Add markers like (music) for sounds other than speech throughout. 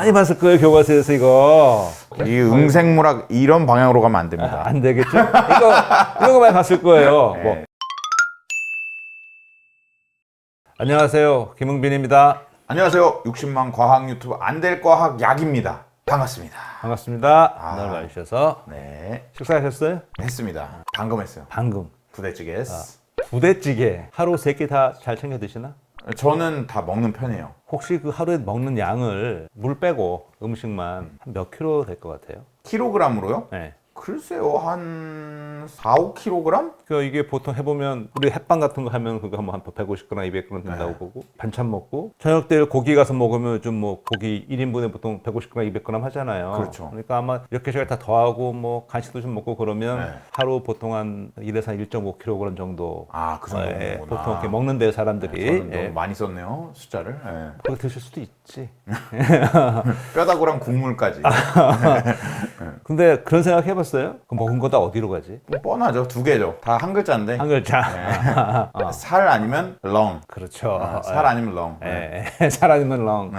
많이 봤을 거예요 교과서에서 이거. 이 응생물학 이런 방향으로 가면 안 아, 됩니다. 안 되겠죠? 이거 이런 거 많이 봤을 거예요. 네. 뭐. 안녕하세요 김흥빈입니다. 안녕하세요. 60만 과학 유튜브 안 될 과학 약입니다. 반갑습니다. 반갑습니다. 아. 오늘 와주셔서 네, 식사하셨어요? 했습니다. 방금 했어요. 방금 부대찌개. 아. 부대찌개 하루 세 끼 다 잘 챙겨 드시나? 저는 다 먹는 편이에요. 혹시 그 하루에 먹는 양을 물 빼고 음식만 한 몇 킬로 될 것 같아요? 킬로그램으로요? 네. 글쎄요, 한 4, 5kg? 그 이게 보통 해보면 우리 햇반 같은 거 하면 그거 한번 한 150g, 200g 된다고 네. 보고 반찬 먹고 저녁 때 고기 가서 먹으면 좀뭐 고기 1인분에 보통 150g, 200g 하잖아요. 그렇죠. 그러니까 아마 이렇게 저렇게 다 더하고 뭐 간식도 좀 먹고 그러면 네. 하루 보통 한 1에서 한 1.5kg 정도 아, 그 정도 예, 먹는구나. 보통 이렇게 먹는데요 사람들이 예. 너무 많이 썼네요, 숫자를. 예. 그거 드실 수도 있지. (laughs) 뼈다구랑 국물까지. (laughs) 아. 근데 그런 생각 해봤어요? 그 먹은 거 다 어디로 가지? 뭐 뻔하죠. 두 개죠. 다 한 글자인데. 한 글자. (laughs) 살 아니면 렁. 그렇죠. 아, (laughs) 살 아니면 렁. 네. 예, 살아있는 렁.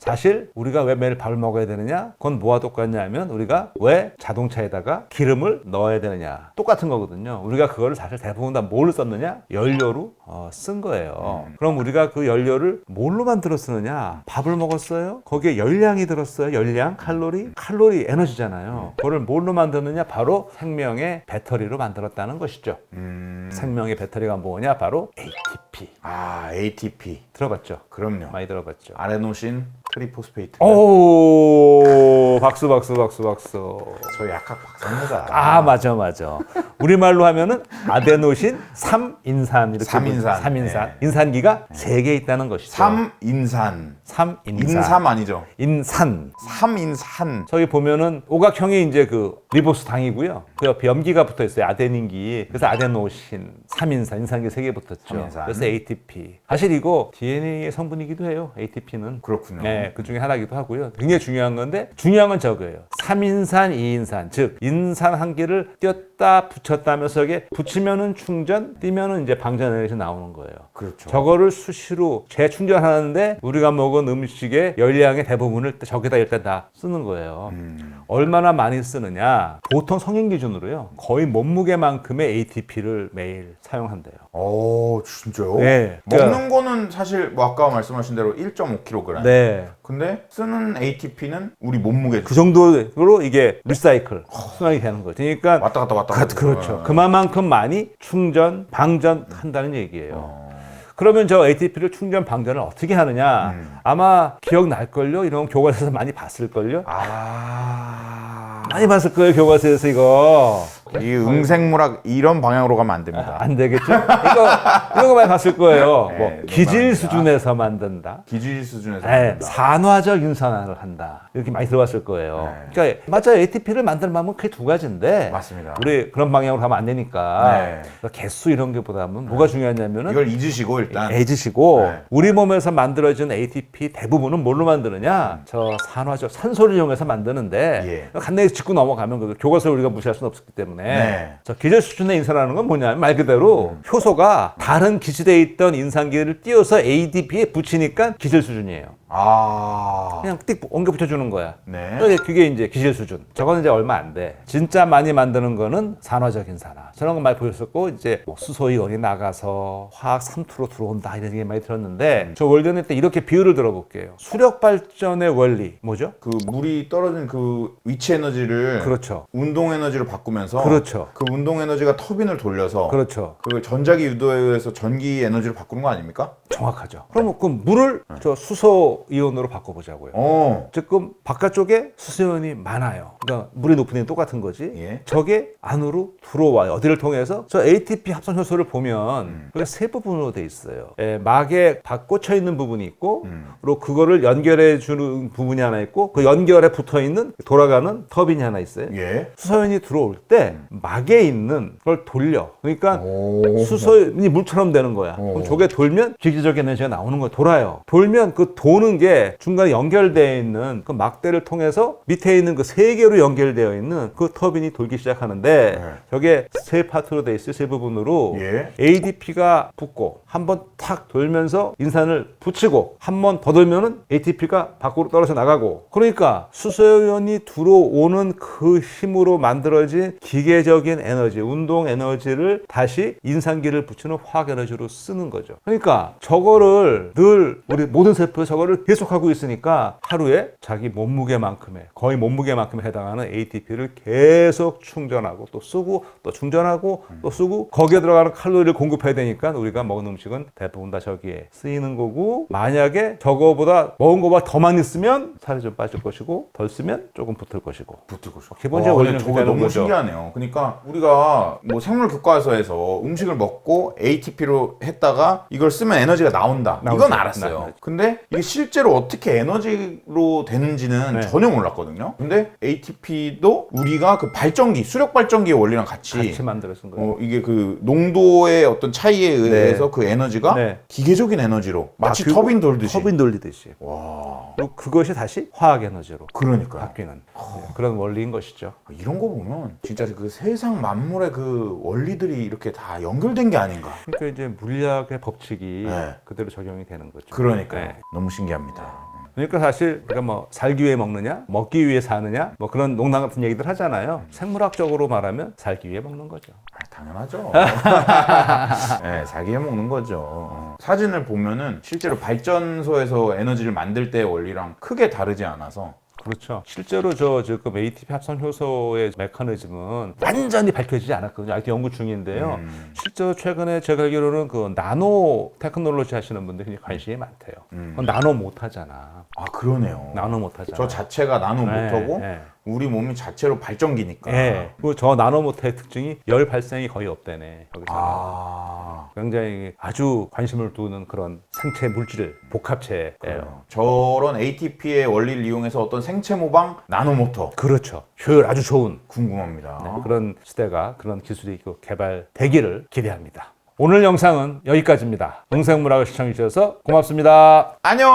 사실 우리가 왜 매일 밥을 먹어야 되느냐? 그건 뭐와 똑같냐면 우리가 왜 자동차에다가 기름을 넣어야 되느냐? 똑같은 거거든요. 우리가 그거를 사실 대부분 다 뭘로 썼느냐? 연료로 어, 쓴 거예요. 그럼 우리가 그 연료를 뭘로 만들어 쓰느냐? 밥을 먹었어요? 거기에 열량이 들었어요. 열량, 칼로리, 칼로리 에너지잖아요. 그거를 뭘로 만드느냐? 바로 생명의 배터리로 만들었다는 것이죠. 음, 생명의 배터리가 뭐냐? 바로 ATP. 아, ATP. 들어봤죠? 그럼요. 많이 들어봤죠. 아레노신 트리포스페이트. 오 박수 박수 박수 박수. 저 약학 박사입니다. 아 맞아 맞아. 우리 말로 하면은 아데노신 3인산 이렇게 삼인산. 3인산 네. 인산기가 세 개 있다는 것이죠. 삼인산. 3인산. 인삼 아니죠? 인산. 삼인산. 저기 보면은 오각형이 이제 그 리보스 당이고요. 그 옆에 염기가 붙어 있어요. 아데닌기. 그래서 아데노신, 3인산, 인산기 세 개 붙었죠. 삼인산. 그래서 ATP. 사실 이거 DNA의 성분이기도 해요. ATP는. 그렇군요. 네, 그 중에 하나이기도 하고요. 굉장히 중요한 건데 중요한 건 저거예요. 3인산, 2인산, 즉 인산 한 개를 띄었 다 붙였다 하면서 이게 붙이면은 충전, 띄면은 이제 방전 에너지 나오는 거예요. 그렇죠. 저거를 수시로 재충전하는데 우리가 먹은 음식의 열량의 대부분을 저기다 일단 다 쓰는 거예요. 음, 얼마나 많이 쓰느냐? 보통 성인 기준으로요. 거의 몸무게만큼의 ATP를 매일 사용한대요. 오, 진짜요? 네. 먹는 거는 사실 뭐 아까 말씀하신 대로 1.5kg. 네. 근데 쓰는 ATP는 우리 몸무게 그 정도로 이게 리사이클 순환이 되는 거죠. 그러니까 왔다 갔다 왔다 그, 갔다. 그렇죠. 그만큼 많이 충전, 방전한다는 얘기예요. 어. 그러면 저 ATP를 충전, 방전을 어떻게 하느냐? 음. 아마 기억날걸요? 이런 교과서에서 많이 봤을걸요? 아. 많이 봤을 거예요, 교과서에서 이거. 이 응생물학 이런 방향으로 가면 안 됩니다. 안 되겠죠? 이거, 이런 거 많이 봤을 거예요. 네, 뭐, 농담입니다. 기질 수준에서 만든다. 기질 수준에서 네, 만든다. 산화적 윤산화를 한다. 이렇게 많이 들어봤을 거예요. 네. 그러니까 맞아요. ATP를 만드는 방법은 크게 두 가지인데 맞습니다. 우리 그런 방향으로 가면 안 되니까 네. 그래서 개수 이런 게보다는 뭐가 중요하냐면은 이걸 잊으시고 일단 에이지시고 네. 우리 몸에서 만들어진 ATP 대부분은 뭘로 만드느냐? 저 산화적 산소를 이용해서 만드는데 간단히 짚고 넘어가면 그 교과서를 우리가 무시할 수는 없기 때문에 네. 저 기절 수준의 인산하는 건 뭐냐면 말 그대로 효소가 다른 기질에 있던 인산기를 띄워서 ADP에 붙이니까 기질 수준이에요. 아. 그냥 띡 옮겨 붙여주는 거야. 네. 그게- 그게 이제 기질 수준. 저거는 이제 얼마 안 돼. 진짜 많이 만드는 거는 산화적인 산화. 저런 거 많이 보였었고 이제 뭐 수소이온이 나가서 화학 삼투로 들어온다 이런 얘기 많이 들었는데 저 월드넷 때 이렇게 비유를 들어볼게요. 수력 발전의 원리 뭐죠? 그 물이 떨어진 그 위치 에너지를 그렇죠. 운동 에너지로 바꾸면서 그렇죠. 그 운동 에너지가 터빈을 돌려서 그렇죠. 그 전자기 유도에 의해서 전기 에너지를 바꾸는 거 아닙니까? 정확하죠. 그럼 그 물을 저 수소 이온으로 바꿔보자고요. 어. 지금 바깥쪽에 수소이온이 많아요. 그러니까 물이 높은 데는 똑같은 거지. 예. 저게 안으로 들어와요. 어디를 통해서? 저 ATP 합성 효소를 보면 음. 그게 세 부분으로 돼 있어요. 예, 막에 박 꽂혀 있는 부분이 있고, 음. 그리고 그거를 연결해 주는 부분이 하나 있고, 그 연결에 붙어 있는 돌아가는 터빈이 하나 있어요. 예. 수소연이 들어올 때 막에 있는 걸 돌려. 그러니까 오. 수소이 물처럼 되는 거야. 오. 그럼 저게 돌면 기계적인 에너지가 나오는 거야. 돌아요. 돌면 그 도는 게 중간에 연결되어 있는 그 막대를 통해서 밑에 있는 그 세 개로 연결되어 있는 그 터빈이 돌기 시작하는데 네. 저게 세 파트로 돼 있어요. 세 부분으로 예. ADP가 붙고 한 번 탁 돌면서 인산을 붙이고 한 번 더 돌면은 ATP가 밖으로 떨어져 나가고 그러니까 수소연이 들어오는 그 힘으로 만들어진 기계적인 에너지, 운동 에너지를 다시 인산기를 붙이는 화학 에너지로 쓰는 거죠. 그러니까 저거를 늘 우리 모든 세포에 저거를 계속하고 있으니까 하루에 자기 몸무게만큼의 거의 몸무게만큼에 해당하는 ATP를 계속 충전하고 또 쓰고 또 충전하고 또 쓰고 거기에 들어가는 칼로리를 공급해야 되니까 우리가 먹은 음식은 대부분 다 저기에 쓰이는 거고 만약에 저거보다 먹은 거보다 더 많이 쓰면 살이 좀 빠질 것이고 덜 쓰면 조금 붙을 것이고 붙을 것이고. 기본적인 와, 근데 원리는 그렇게 너무 거죠. 신기하네요. 그러니까 우리가 뭐 생물 교과서에서 음식을 먹고 ATP로 했다가 이걸 쓰면 에너지가 나온다. 나오죠. 이건 알았어요. 근데 이게 실 제로 어떻게 에너지로 되는지는 네. 전혀 몰랐거든요. 근데 ATP도 우리가 그 발전기, 수력 발전기의 원리랑 같이, 같이 만들어 쓴 거예요. 어, 이게 그 농도의 어떤 차이에 의해서 그 에너지가 네. 기계적인 에너지로 마치 아, 그리고 터빈 돌듯이. 터빈 돌리듯이. 와, 그리고 그것이 다시 화학 에너지로 그러니까요. 바뀌는 네, 그런 원리인 것이죠. 이런 거 보면 진짜 그 세상 만물의 그 원리들이 이렇게 다 연결된 게 아닌가. 그러니까 이제 물리학의 법칙이 네. 그대로 적용이 되는 거죠. 그러니까요. 네. 너무 신기합니다. 그러니까 사실 우리가 뭐 살기 위해 먹느냐, 먹기 위해 사느냐, 뭐 그런 농담 같은 얘기들 하잖아요. 생물학적으로 말하면 살기 위해 먹는 거죠. 아, 당연하죠. (laughs) 네, 자기 해 먹는 거죠. 사진을 보면은 실제로 발전소에서 에너지를 만들 때의 원리랑 크게 다르지 않아서 그렇죠. 실제로 저 지금 ATP 합성 효소의 메커니즘은 완전히 밝혀지지 않았거든요. 아직 연구 중인데요. 음. 실제로 최근에 제가 알기로는 그 나노 테크놀로지 하시는 분들이 굉장히 관심이 많대요. 음. 나노 못 하잖아. 아 그러네요. 나노 못 하잖아. 저 자체가 나노 네, 못하고 네. 우리 몸이 자체로 발전기니까. 예. 그리고 저 나노 모터의 특징이 열 발생이 거의 없대네. 여기서. 아. 굉장히 아주 관심을 두는 그런 생체 물질 복합체예요. 저런 ATP의 원리를 이용해서 어떤 생체 모방 나노모터 그렇죠. 효율 아주 좋은 궁금합니다. 네, 그런 시대가 그런 기술이 그 개발되기를 기대합니다. 오늘 영상은 여기까지입니다. 응생물학을 시청해 주셔서 고맙습니다. 안녕.